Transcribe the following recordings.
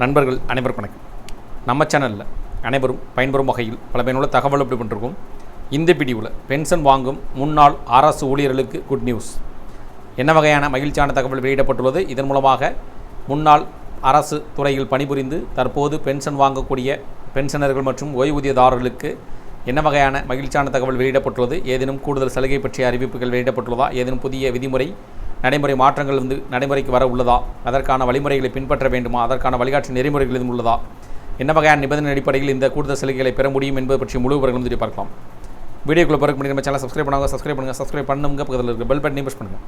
நண்பர்கள் அனைவருக்கும் வணக்கம். நம்ம சேனலில் அனைவரும் பயன்பெறும் வகையில் பல பயனுள்ள தகவல் அப்படி பண்ணிருக்கோம். இந்த பிடிவில் பென்ஷன் வாங்கும் முன்னாள் அரசு ஊழியர்களுக்கு குட் நியூஸ் என்ன வகையான மகிழ்ச்சியான தகவல் வெளியிடப்பட்டுள்ளது? இதன் மூலமாக முன்னாள் அரசு துறையில் பணிபுரிந்து தற்போது பென்ஷன் வாங்கக்கூடிய பென்ஷனர்கள் மற்றும் ஓய்வூதியதாரர்களுக்கு என்ன வகையான மகிழ்ச்சியான தகவல் வெளியிடப்பட்டுள்ளது? ஏதேனும் கூடுதல் சலுகை பற்றிய அறிவிப்புகள் வெளியிடப்பட்டுள்ளதா? ஏதேனும் புதிய விதிமுறை நடைமுறை மாற்றங்கள் வந்து நடைமுறைக்கு வர உள்ளதா? அதற்கான வழிமுறைகளை பின்பற்ற வேண்டுமா? அதற்கான வழிகாட்டு நெறிமுறைகள் எதுவும் உள்ளதா? என்ன வகையான நிபந்தனை அடிப்படையில் இந்த கூடுதல் சலுகைகளை பெற முடியும் என்பது பற்றி முழு விவரங்களும் தெரிய பார்க்கலாம். வீடியோக்குள்ளே பிறகு பண்ணி நம்ம சேனல் சப்ஸ்கிரைப் பண்ணுவாங்க சப்ஸ்கிரைப் பண்ணுங்கள் சப்ஸ்கிரைப் பண்ணுங்க. பக்கத்தில் இருக்க பெல் பட்டனையும் ப்ரெஸ் பண்ணுங்கள்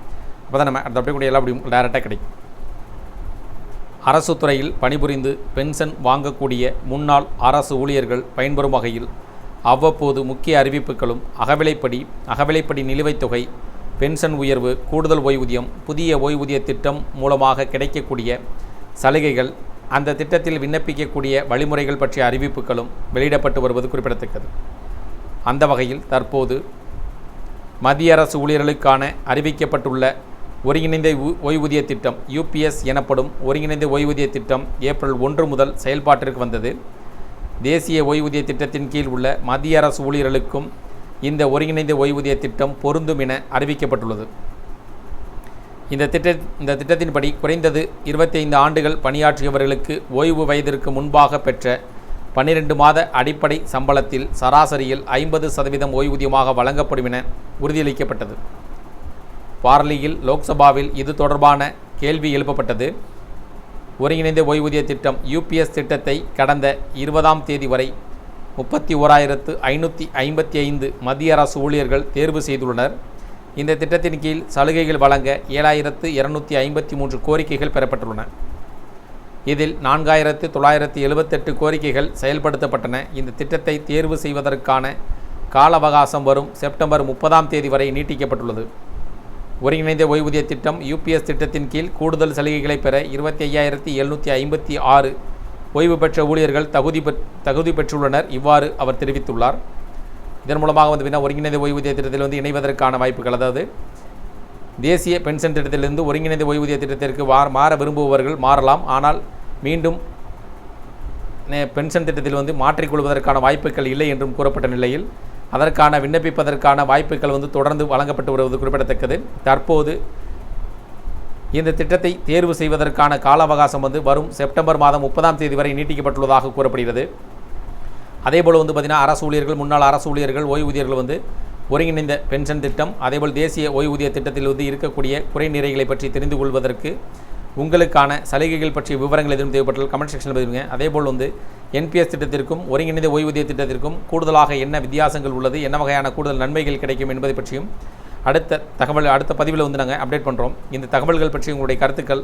அப்போ தான் நம்ம அடுத்த அப்படியே கூட எல்லா அப்படியும் டேரெக்டாக கிடைக்கும். அரசு துறையில் பணிபுரிந்து பென்ஷன் வாங்கக்கூடிய முன்னாள் அரசு ஊழியர்கள் பயன்பெறும் வகையில் அவ்வப்போது முக்கிய அறிவிப்புகளும் அகவிலைப்படி அகவிலைப்படி நிலுவைத் தொகை பென்ஷன் உயர்வு கூடுதல் ஓய்வூதியம் புதிய ஓய்வூதிய திட்டம் மூலமாக கிடைக்கக்கூடிய சலுகைகள் அந்த திட்டத்தில் விண்ணப்பிக்கக்கூடிய வழிமுறைகள் பற்றிய அறிவிப்புகளும் வெளியிடப்பட்டு வருவது குறிப்பிடத்தக்கது. அந்த வகையில் தற்போது மத்திய அரசு ஊழியர்களுக்கான அறிவிக்கப்பட்டுள்ள ஒருங்கிணைந்த ஓய்வூதிய திட்டம் யூபிஎஸ் எனப்படும் ஒருங்கிணைந்த ஓய்வூதிய திட்டம் ஏப்ரல் ஒன்று முதல் செயல்பாட்டிற்கு வந்தது. தேசிய ஓய்வூதிய திட்டத்தின் கீழ் உள்ள மத்திய அரசு ஊழியர்களுக்கும் இந்த ஒருங்கிணைந்த ஓய்வூதிய திட்டம் பொருந்தும் என அறிவிக்கப்பட்டுள்ளது. இந்த திட்ட இந்த திட்டத்தின்படி குறைந்தது 25 ஆண்டுகள் பணியாற்றியவர்களுக்கு ஓய்வு வயதிற்கு முன்பாக பெற்ற பன்னிரண்டு மாத அடிப்படை சம்பளத்தில் சராசரியில் ஐம்பது சதவீதம் ஓய்வூதியமாக வழங்கப்படும் என உறுதியளிக்கப்பட்டது. பார்லியில் லோக்சபாவில் இது தொடர்பான கேள்வி எழுப்பப்பட்டது. ஒருங்கிணைந்த ஓய்வூதிய திட்டம் யூபிஎஸ் திட்டத்தை கடந்த இருபதாம் தேதி வரை முப்பத்தி ஓராயிரத்து ஐநூற்றி ஐம்பத்தி ஐந்து மத்திய அரசு ஊழியர்கள் தேர்வு செய்துள்ளனர். இந்த திட்டத்தின் கீழ் சலுகைகள் வழங்க ஏழாயிரத்து இருநூற்றி ஐம்பத்தி மூன்று கோரிக்கைகள் பெறப்பட்டுள்ளன. இதில் நான்காயிரத்து தொள்ளாயிரத்து எழுபத்தெட்டு கோரிக்கைகள் செயல்படுத்தப்பட்டன. இந்த திட்டத்தை தேர்வு செய்வதற்கான கால அவகாசம் வரும் செப்டம்பர் முப்பதாம் தேதி வரை நீட்டிக்கப்பட்டுள்ளது. ஒருங்கிணைந்த ஓய்வூதிய திட்டம் யூபிஎஸ் திட்டத்தின் கீழ் கூடுதல் சலுகைகளை பெற இருபத்தி ஐயாயிரத்தி எழுநூற்றி ஐம்பத்தி ஆறு ஓய்வு பெற்ற ஊழியர்கள் தகுதி பெற் தகுதி பெற்றுள்ளனர். இவ்வாறு அவர் தெரிவித்துள்ளார். இதன் மூலமாக வந்து பார்த்தீங்கன்னா ஒருங்கிணைந்த ஓய்வூதிய திட்டத்தில் வந்து இணைவதற்கான வாய்ப்புகள் அதாவது தேசிய பென்ஷன் திட்டத்திலிருந்து ஒருங்கிணைந்த ஓய்வூதிய திட்டத்திற்கு மாற விரும்புபவர்கள் மாறலாம். ஆனால் மீண்டும் பென்ஷன் திட்டத்தில் வந்து மாற்றிக்கொள்வதற்கான வாய்ப்புகள் இல்லை என்றும் கூறப்பட்ட நிலையில் அதற்கான விண்ணப்பிப்பதற்கான வாய்ப்புகள் வந்து தொடர்ந்து வழங்கப்பட்டு வருவது குறிப்பிடத்தக்கது. தற்போது இந்த திட்டத்தை தேர்வு செய்வதற்கான கால அவகாசம் வந்து வரும் செப்டம்பர் மாதம் முப்பதாம் தேதி வரை நீட்டிக்கப்பட்டுள்ளதாக கூறப்படுகிறது. அதேபோல் வந்து பார்த்திங்கன்னா அரசு ஊழியர்கள் முன்னாள் அரசு ஊழியர்கள் ஓய்வூதியர்கள் வந்து ஒருங்கிணைந்த பென்ஷன் திட்டம் அதேபோல் தேசிய ஓய்வூதிய திட்டத்தில் வந்து இருக்கக்கூடிய குறைநிறைகளை பற்றி தெரிந்து கொள்வதற்கு உங்களுக்கான சலுகைகள் பற்றிய விவரங்கள் எதுவும் தேவைப்பட்டால் கமெண்ட் செக்ஷனில் பதிவுங்க அதேபோல் வந்து என்பிஎஸ் திட்டத்திற்கும் ஒருங்கிணைந்த ஓய்வூதிய திட்டத்திற்கும் கூடுதலாக என்ன வித்தியாசங்கள் உள்ளது என்ன வகையான கூடுதல் நன்மைகள் கிடைக்கும் என்பதை பற்றியும் அடுத்த தகவல் அடுத்த பதிவில் வந்து நாங்கள் அப்டேட் பண்ணுறோம் இந்த தகவல்கள் பற்றி உங்களுடைய கருத்துக்கள்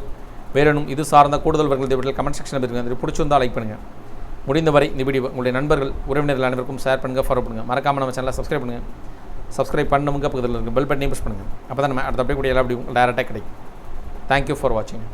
வேறனும் இது சார்ந்த கூடுதல் விவரங்கள் தேவைப்பட்டால் கமெண்ட் செக்ஷனில் பதிவுங்க இது பிடிச்சிருந்தால் லைக் பண்ணுங்கள் முடிந்தவரை இந்த வீடியோ உங்களுடைய நண்பர்கள் உறவினர்கள் அனைவருக்கும் ஷேர் பண்ணுங்கள் ஃபாலோ பண்ணுங்கள் மறக்காமல் நம்ம சேனலை சப்ஸ்கிரைப் பண்ணுங்கள் சப்ஸ்கிரைப் பண்ணுங்க பக்கத்தில் இருக்குது பெல் பட்டனையும் ப்ரெஸ் பண்ணுங்கள் அப்போ தான் நம்ம அடுத்த அப்படியே கூட எல்லா வீடியோ டேரெக்டாக கிடைக்கும். தேங்க்யூ ஃபார் வாட்சிங்